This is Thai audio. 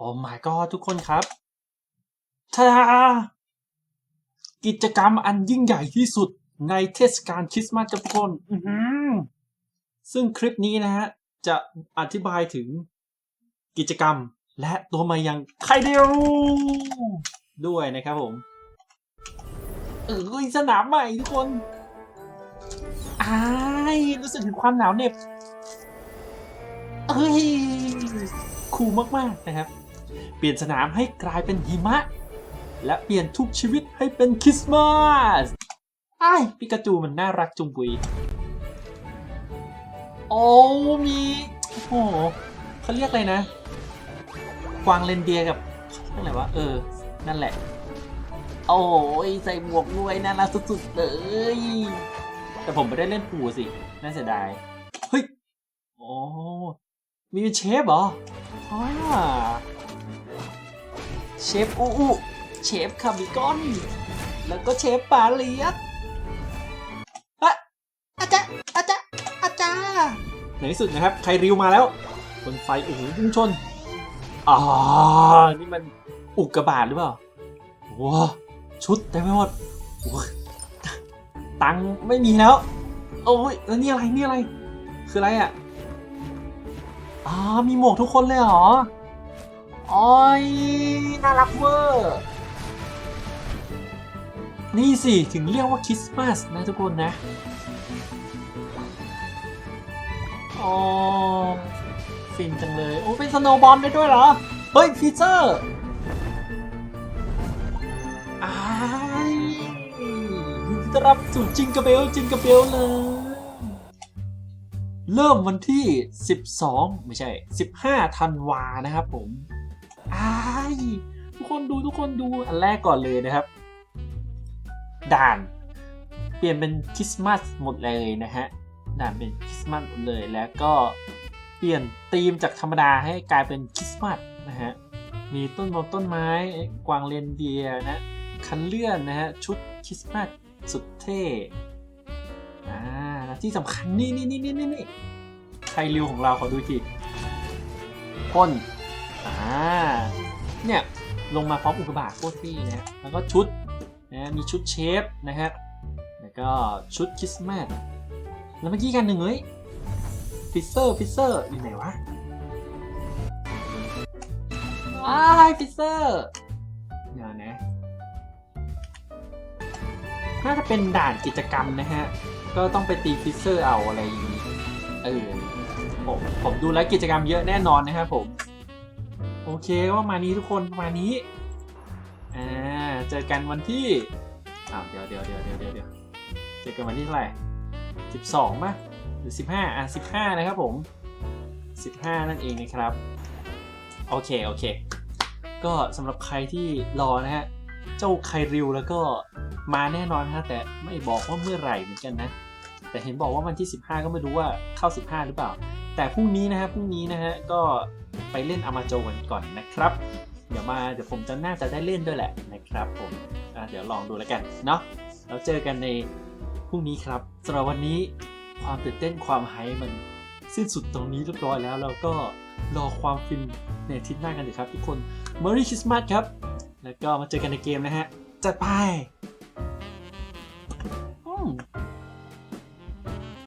โอ้ my god ทุกคนครับทาดากิจกรรมอันยิ่งใหญ่ที่สุดในเทศกาลคริสต์มาสกับทุกคนอื้อหือซึ่งคลิปนี้นะฮะ จะอธิบายถึงกิจกรรมและตัวมายังไคเดียวด้วยนะครับผม เออสนามใหม่ทุกคนอ้ายรู้สึกถึงความหนาวเหน็บ เอ้ย คูลมาก ๆ นะครับ เปลี่ยนสนามให้กลายเป็นหิมะ และเปลี่ยนทุกชีวิตให้เป็นคริสต์มาสไอ้ายปิกาจูมันน่ารักจุงปุย โอ้มีโอ้โหเขาเรียกอะไรนะ กวางเรนเดียร์กับเรียกอะไรวะ เออ นั่นแหละ โอ้ยใส่หมวกด้วยน่ารักสุดๆเลย แต่ผมไม่ได้เล่นปู่สิ น่าเสียดาย เฮ้ย โอ้มีเป็นเชฟเหรออ๋อ เชฟอูอูเชฟคาบิกอน แล้วก็เชฟปาเลียสอะอาจารย์อาจารย์อาจารย์ในที่สุดนะครับ ใครริวมาแล้วบนไฟโอ้โหพุ่งชนอ๋อนี่มันอุกกาบาตหรือเปล่าว้าชุดเต็มไปหมดโอ้ยตังค์ไม่มีแล้ว โอ้ยแล้วนี่อะไร นี่อะไร คืออะไรอะอ๋อมีหมวกทุกคนเลยเหรอ โอ๋อยน่ารักเวอร์ นี่สิ ถึงเรียกว่าคริสต์มาสนะทุกคนนะโอ๋อฟินจังเลย โอ้เป็นสโนว์บอลได้ด้วยเหรอ เฮ้ย ฟีเจอร์อ้ายยินดีต้อนรับสู่จิงกระเบล จิงกระเบลเลย เริ่มวันที่ 12 ไม่ใช่ 15ธันวานะครับผม อ้ายทุกคนดูทุกคนดูอันแรกก่อนเลยนะครับ ด่าน เปลี่ยนเป็นคริสต์มาสหมดเลยนะฮะด่านเป็นคริสต์มาสหมดเลยแล้วก็เปลี่ยนธีมจากธรรมดาให้กลายเป็นคริสต์มาสนะฮะมีต้นมงต้นไม้กวางเรนเดียนะคันเลื่อนนะฮะชุดคริสต์มาสสุดเท่อ่าและที่สำคัญนี่นี่นี่นี่นี่นี่ไทยริวของเราขอดูทีพ่น อ่าเนี่ยลงมาพร้อมอุกกาบาตโคตรเท่นะฮะแล้วก็ชุดนะมีชุดเชฟนะฮะแล้วก็ชุดคริสต์มาสแล้วเมื่อกี้กันหนึ่งเฮ้ยฟิเซอร์ฟิเซอร์อยู่ไหนวะว้ายฟิเซอร์เดี๋ยวนะน่าจะเป็นด่านกิจกรรมนะฮะ ก็ต้องไปตีฟิเซอร์เอาอะไรอย่างนี้ เออผมผมดูแล้วกิจกรรมเยอะแน่นอนนะครับผม โอเคว่ามานี้ทุกคนประมาณนี้อ่าเจอกันวันที่อ้าเดี๋ยวเดี๋ยวเดี๋ยวเดี๋ยวเดี๋ยวเดี๋ยวเจอกันวันที่เท่าไหร่สิบสองป่ะหรือสิบห้าอะสิบห้านะครับผมสิบห้านั่นเองนะครับ โอเคโอเค ก็สำหรับใครที่รอนะฮะเจ้าไคริวแล้วก็มาแน่นอนฮะแต่ไม่บอกว่าเมื่อไหร่เหมือนกันนะ แต่เห็นบอกว่าวันที่ 15 ก็ไม่รู้ว่าเข้า 15 หรือเปล่า แต่พรุ่งนี้นะฮะพรุ่งนี้นะฮะก็ ไปเล่นอมาโจกันก่อนนะครับ เดี๋ยวมาเดี๋ยวผมจะน่าจะได้เล่นด้วยแหละนะครับผมเดี๋ยวลองดูแล้วกันเนาะเราเจอกันในพรุ่งนี้ครับสำหรับวันนี้ความตื่นเต้นความไฮมันสิ้นสุดตรงนี้เรียบร้อยแล้วเราก็รอความฟินในทิศหน้ากันเถอครับทุกคน Merry Christmas ครับ แล้วก็มาเจอกันในเกมนะฮะ จัดไป